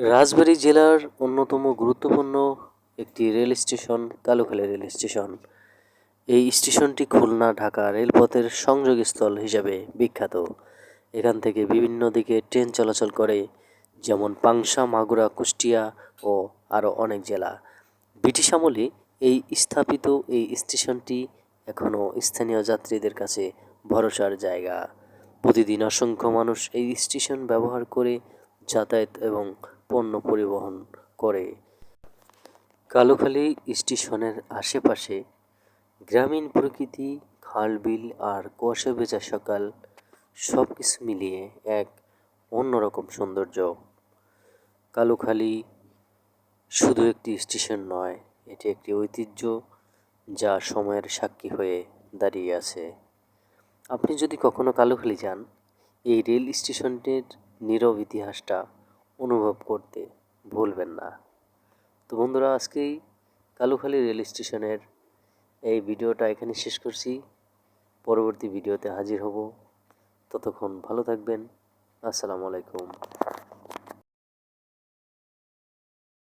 রাজবাড়ী জেলার অন্যতম গুরুত্বপূর্ণ একটি rail station Kalukhali rail station. এই স্টেশনটি খুলনা, ঢাকা রেলপথের সংযোগস্থল হিসাবে বিখ্যাত। এখান থেকে বিভিন্ন দিকে ট্রেন চলাচল করে, যেমন পাংশা, মাগুরা, কুষ্টিয়া ও আরও অনেক জেলা। ব্রিটিশ আমলে এই স্থাপিত এই স্টেশনটি এখনও স্থানীয় যাত্রীদের কাছে ভরসার জায়গা। প্রতিদিন অসংখ্য মানুষ এই স্টেশন ব্যবহার করে যাতায়াত এবং পণ্য পরিবহন করে। কালোখালী স্টেশনের আশেপাশে গ্রামীণ প্রকৃতি খাল বিল আর কুয়াশা ভেজা সকাল সব কিছু মিলিয়ে এক অন্যরকম সৌন্দর্য। কালোখালী শুধু একটি স্টেশন নয়, এটি একটি ঐতিহ্য যা সময়ের সাক্ষী হয়ে দাঁড়িয়ে আছে। আপনি যদি কখনো কালোখালী যান, এই রেল স্টেশনটির নীরব ইতিহাসটা অনুভব করতে ভুলবেন না। তো বন্ধুরা, আজকেই কালুখালী রেল স্টেশনের এই ভিডিওটা এখানে শেষ করছি। পরবর্তী ভিডিওতে হাজির হব। ততক্ষণ ভালো থাকবেন। আসসালামু আলাইকুম।